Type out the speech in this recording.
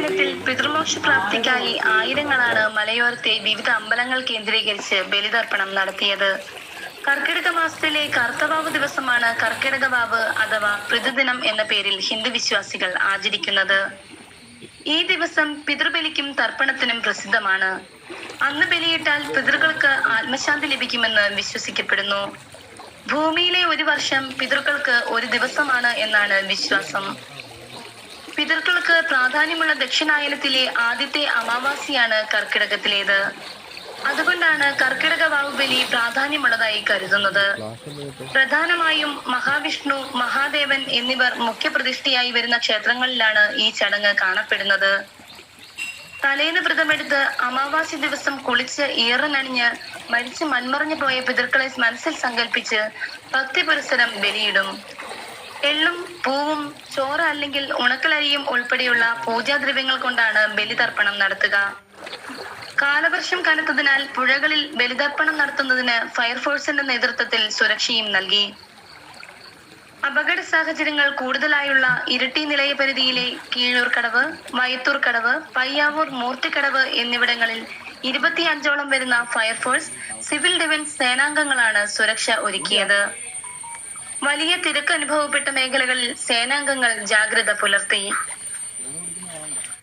ദിനത്തിൽ പിതൃമോക്ഷ പ്രാപ്തിക്കായി ആയിരങ്ങളാണ് മലയോരത്തെ വിവിധ അമ്പലങ്ങൾ കേന്ദ്രീകരിച്ച് ബലിതർപ്പണം നടത്തിയത്. കർക്കിടക മാസത്തിലെ കർത്തവാവ് ദിവസമാണ് കർക്കിടകവാവ് അഥവാ പിതൃദിനം എന്ന പേരിൽ ഹിന്ദു വിശ്വാസികൾ ആചരിക്കുന്നത്. ഈ ദിവസം പിതൃബലിക്കും തർപ്പണത്തിനും പ്രസിദ്ധമാണ്. അന്ന് ബലിയിട്ടാൽ പിതൃകൾക്ക് ആത്മശാന്തി ലഭിക്കുമെന്ന് വിശ്വസിക്കപ്പെടുന്നു. ഭൂമിയിലെ ഒരു വർഷം പിതൃക്കൾക്ക് ഒരു ദിവസമാണ് എന്നാണ് വിശ്വാസം. പിതൃക്കൾക്ക് പ്രാധാന്യമുള്ള ദക്ഷിണായനത്തിലെ ആദ്യത്തെ അമാവാസിയാണ് കർക്കിടകത്തിലേത്. അതുകൊണ്ടാണ് കർക്കിടക വാവുബലി പ്രാധാന്യമുള്ളതായി കരുതുന്നത്. പ്രധാനമായും മഹാവിഷ്ണു മഹാദേവൻ എന്നിവർ മുഖ്യപ്രതിഷ്ഠയായി വരുന്ന ക്ഷേത്രങ്ങളിലാണ് ഈ ചടങ്ങ് കാണപ്പെടുന്നത്. തലേന്ന് വ്രതമെടുത്ത് അമാവാസി ദിവസം കുളിച്ച് ഈറനണിഞ്ഞ് മരിച്ച് മൺമറഞ്ഞു പോയ പിതൃക്കളെ മനസ്സിൽ സങ്കല്പിച്ച് ഭക്തി പുരസരം ബലിയിടും. എള്ളും പൂവും ചോറ് അല്ലെങ്കിൽ ഉണക്കലരിയും ഉൾപ്പെടെയുള്ള പൂജാദ്രവ്യങ്ങൾ കൊണ്ടാണ് ബലിതർപ്പണം നടത്തുക. കാലവർഷം കനത്തതിനാൽ പുഴകളിൽ ബലിതർപ്പണം നടത്തുന്നതിന് ഫയർഫോഴ്സിന്റെ നേതൃത്വത്തിൽ സുരക്ഷയും നൽകി. അപകട സാഹചര്യങ്ങൾ കൂടുതലായുള്ള ഇരട്ടി നിലയപരിധിയിലെ കീഴൂർക്കടവ് വയത്തൂർക്കടവ് പയ്യാവൂർ മൂർത്തിക്കടവ് എന്നിവിടങ്ങളിൽ ഇരുപത്തിയഞ്ചോളം വരുന്ന ഫയർഫോഴ്സ് സിവിൽ ഡിഫൻസ് സേനാംഗങ്ങളാണ് സുരക്ഷ ഒരുക്കിയത്. വലിയ തിരക്ക് അനുഭവപ്പെട്ട മേഖലകളിൽ സേനാംഗങ്ങൾ ജാഗ്രത പുലർത്തി.